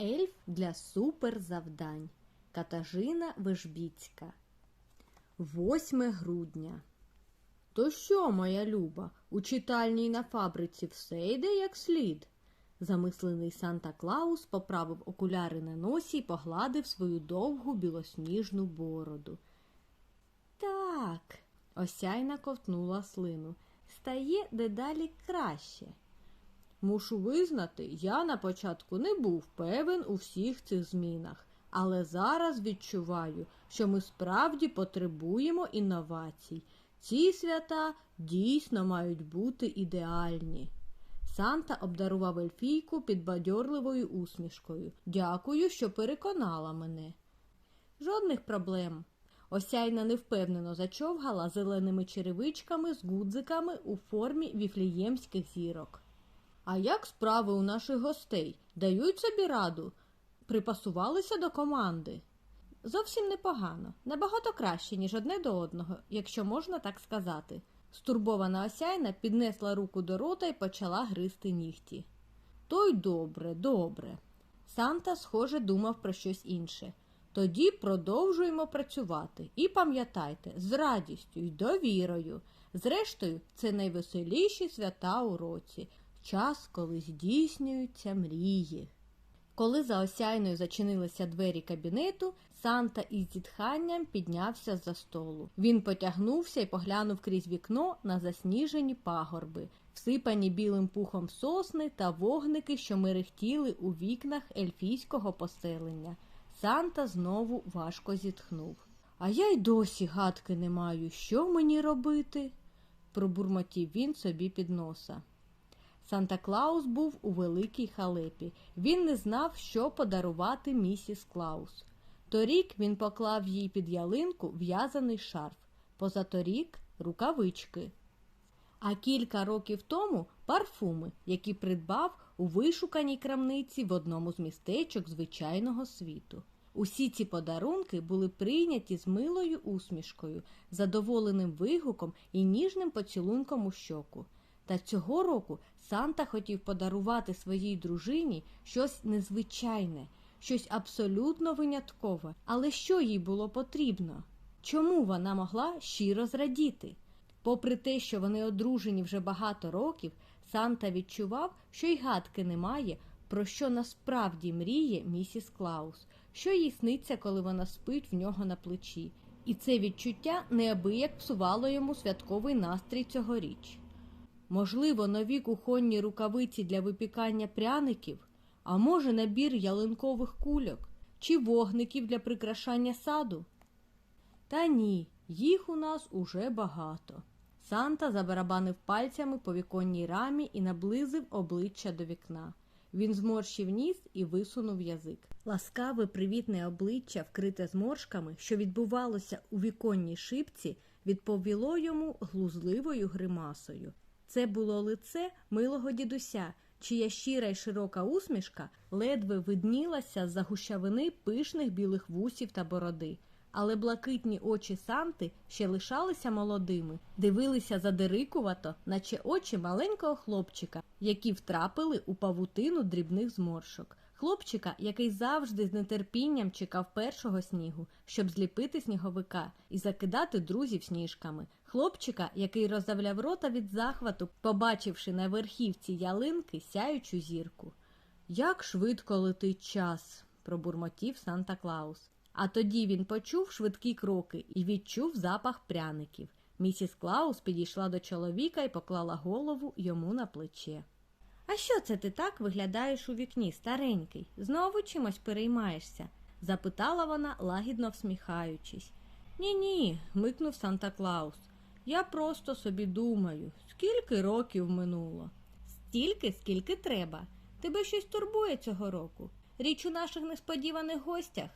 Ельф для суперзавдань. Катажина Вежбіцька. 8 грудня. То що, моя люба, у читальні й на фабриці все йде як слід? Замислений Санта Клаус поправив окуляри на носі й погладив свою довгу білосніжну бороду. Так, осяйна ковтнула слину. Стає дедалі краще. Мушу визнати, я на початку не був певен у всіх цих змінах, але зараз відчуваю, що ми справді потребуємо інновацій. Ці свята дійсно мають бути ідеальні. Санта обдарував ельфійку підбадьорливою усмішкою. Дякую, що переконала мене. Жодних проблем. Осяйна невпевнено зачовгала зеленими черевичками з гудзиками у формі віфліємських зірок. А як справи у наших гостей? Дають собі раду? Припасувалися до команди? Зовсім непогано, набагато краще, ніж одне до одного, якщо можна так сказати. Стурбована осяйна піднесла руку до рота і почала гризти нігті. То й добре, добре. Санта, схоже, думав про щось інше. Тоді продовжуємо працювати. І пам'ятайте, з радістю й довірою. Зрештою, це найвеселіші свята у році, час, коли здійснюються мрії. Коли за осяйною зачинилися двері кабінету, Санта із зітханням піднявся з-за столу. Він потягнувся і поглянув крізь вікно на засніжені пагорби, всипані білим пухом сосни та вогники, що мерехтіли у вікнах ельфійського поселення. Санта знову важко зітхнув. А я й досі гадки не маю, що мені робити, пробурмотів він собі під носа. Санта Клаус був у великій халепі. Він не знав, що подарувати місіс Клаус. Торік він поклав їй під ялинку в'язаний шарф, позаторік рукавички. А кілька років тому парфуми, які придбав у вишуканій крамниці в одному з містечок звичайного світу. Усі ці подарунки були прийняті з милою усмішкою, задоволеним вигуком і ніжним поцілунком у щоку. Та цього року Санта хотів подарувати своїй дружині щось незвичайне, щось абсолютно виняткове. Але що їй було потрібно? Чому вона могла щиро зрадіти? Попри те, що вони одружені вже багато років, Санта відчував, що й гадки немає, про що насправді мріє місіс Клаус, що їй сниться, коли вона спить в нього на плечі. І це відчуття неабияк псувало йому святковий настрій цьогоріч. Можливо, нові кухонні рукавиці для випікання пряників, а може, набір ялинкових кульок чи вогників для прикрашання саду? Та ні, їх у нас уже багато. Санта забарабанив пальцями по віконній рамі і наблизив обличчя до вікна. Він зморщив ніс і висунув язик. Ласкаве привітне обличчя, вкрите зморшками, що відбувалося у віконній шибці, відповіло йому глузливою гримасою. Це було лице милого дідуся, чия щира й широка усмішка ледве виднілася з-за гущавини пишних білих вусів та бороди. Але блакитні очі Санти ще лишалися молодими, дивилися задирикувато, наче очі маленького хлопчика, які втрапили у павутину дрібних зморшок. Хлопчика, який завжди з нетерпінням чекав першого снігу, щоб зліпити сніговика і закидати друзів сніжками. Хлопчика, який роззавляв рота від захвату, побачивши на верхівці ялинки сяючу зірку. Як швидко летить час, пробурмотів Санта Клаус. А тоді він почув швидкі кроки і відчув запах пряників. Місіс Клаус підійшла до чоловіка і поклала голову йому на плече. А що це ти так виглядаєш у вікні, старенький? Знову чимось переймаєшся? запитала вона, лагідно всміхаючись. Ні, ні, микнув Санта Клаус. Я просто собі думаю, скільки років минуло. Стільки, скільки треба. Тебе щось турбує цього року. Річ у наших несподіваних гостях.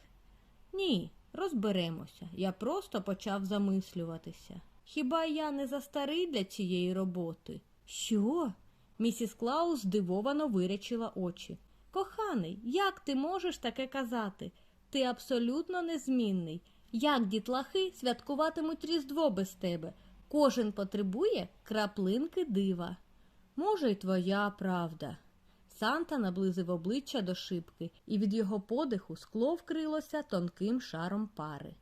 Ні, розберемося. Я просто почав замислюватися. Хіба я не застарий для цієї роботи? Що? Місіс Клаус здивовано вирячила очі. Коханий, як ти можеш таке казати? Ти абсолютно незмінний. Як дітлахи святкуватимуть Різдво без тебе? Кожен потребує краплинки дива. Може, й твоя правда. Санта наблизив обличчя до шибки, і від його подиху скло вкрилося тонким шаром пари.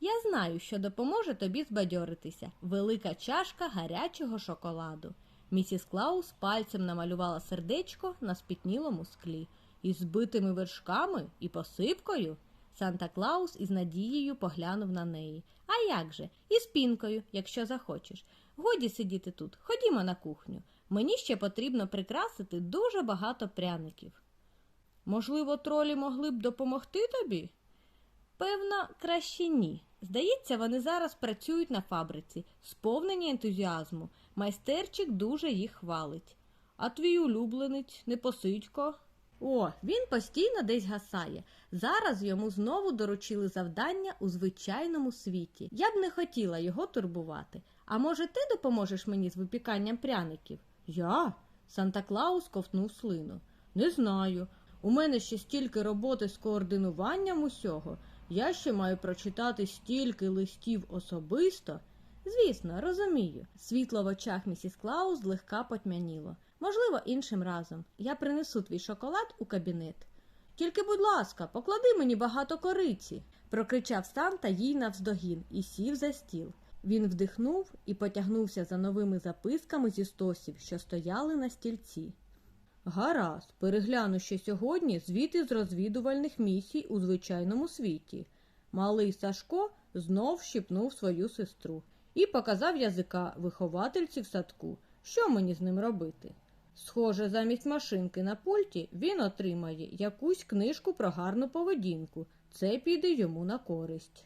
Я знаю, що допоможе тобі збадьоритися. Велика чашка гарячого шоколаду. Місіс Клаус пальцем намалювала сердечко на спітнілому склі. Із збитими вершками і посипкою. Санта Клаус із надією поглянув на неї. А як же? І з пінкою, якщо захочеш. Годі сидіти тут, ходімо на кухню. Мені ще потрібно прикрасити дуже багато пряників. Можливо, тролі могли б допомогти тобі? Певно, краще ні. Здається, вони зараз працюють на фабриці, сповнені ентузіазму. Майстерчик дуже їх хвалить. А твій улюбленець, непосидько? О, він постійно десь гасає. Зараз йому знову доручили завдання у звичайному світі. Я б не хотіла його турбувати. А може, ти допоможеш мені з випіканням пряників? Я? Санта Клаус ковтнув слину. Не знаю. У мене ще стільки роботи з координуванням усього. Я ще маю прочитати стільки листів особисто. Звісно, розумію. Світло в очах місіс Клаус злегка потьмяніло. Можливо, іншим разом. Я принесу твій шоколад у кабінет. Тільки, будь ласка, поклади мені багато кориці, прокричав Санта їй навздогін і сів за стіл. Він вдихнув і потягнувся за новими записками зі стосів, що стояли на стільці. Гаразд, перегляну ще сьогодні звіти з розвідувальних місій у звичайному світі. Малий Сашко знов щипнув свою сестру і показав язика виховательці в садку. Що мені з ним робити? Схоже, замість машинки на пульті він отримає якусь книжку про гарну поведінку. Це піде йому на користь.